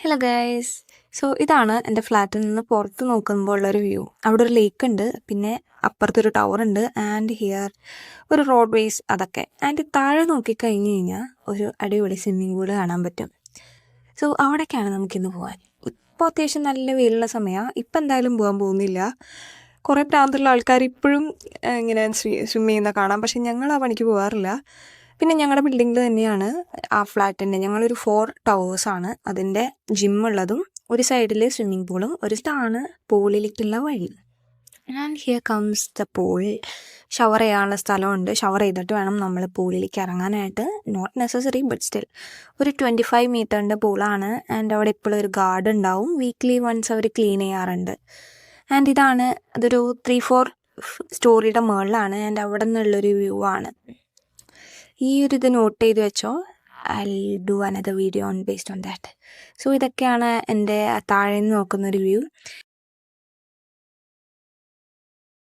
Hello guys so ഇതാണ് എന്റെ ഫ്ലാറ്റിൽ നിന്ന് പുറത്ത് നോക്കുമ്പോൾ ഉള്ളൊരു വ്യൂ അവിടെ ഒരു ലേക്ക് ഉണ്ട്. പിന്നെ അപ്പുറത്തൊരു ടവർ ഉണ്ട്. ആൻഡ് ഹിയർ ഒരു റോഡ് വേസ് അതൊക്കെ. ആൻഡ് താഴെ നോക്കിക്കഴിഞ്ഞ് കഴിഞ്ഞാൽ ഒരു അടിപൊളി സ്വിമ്മിംഗ് പൂൾ കാണാൻ പറ്റും. സോ അവിടേക്കാണ് നമുക്കിന്ന് പോകാൻ ഇപ്പോൾ അത്യാവശ്യം നല്ല വെയിലുള്ള സമയമാണ് ഇപ്പം എന്തായാലും പോകാൻ പോകുന്നില്ല. കുറേ പ്രാന്തമുള്ള ആൾക്കാർ ഇപ്പോഴും ഇങ്ങനെ സ്വിമ്മിങ് ചെയ്യുന്ന കാണാം. പക്ഷെ ഞങ്ങൾ ആ പണിക്ക് പോകാറില്ല പിന്നെ ഞങ്ങളുടെ ബിൽഡിങ്ങിൽ തന്നെയാണ് ആ ഫ്ലാറ്റിന്റെ ഞങ്ങളൊരു ഫോർ ടവേഴ്സ് ടവേഴ്സാണ് അതിന്റെ ഉള്ളതും ഒരു സൈഡിൽ സ്വിമ്മിംഗ് പൂളും ഒരു സ്ഥാണ് പൂളിലേക്കുള്ള വഴി. And here comes the pool shower ചെയ്യാനുള്ള സ്ഥലമുണ്ട്. ഷവർ ചെയ്തിട്ട് വേണം നമ്മൾ പൂളിലേക്ക് ഇറങ്ങാനായിട്ട്. നോട്ട് നെസസറി ബട്ട് സ്റ്റിൽ ഒരു ട്വന്റി ഫൈവ് മീറ്ററിന്റെ പൂളാണ് ആൻഡ് അവിടെ ഇപ്പോഴും ഒരു ഗാർഡ് ഉണ്ടാവും. വീക്ക്ലി വൺസ് അവർ ക്ലീൻ ചെയ്യാറുണ്ട്. ആൻഡ് ഇതാണ് അതൊരു ത്രീ ഫോർ സ്റ്റോറിയുടെ മുകളിലാണ് ആൻഡ് അവിടെ നിന്നുള്ളൊരു വ്യൂ ആണ്. ഈ ഒരു ഇത് നോട്ട് ചെയ്ത് വെച്ചോ. I do another video on based on that so ഇതൊക്കെയാണ് എന്റെ താഴെ നിന്ന് നോക്കുന്ന ഒരു വ്യൂ.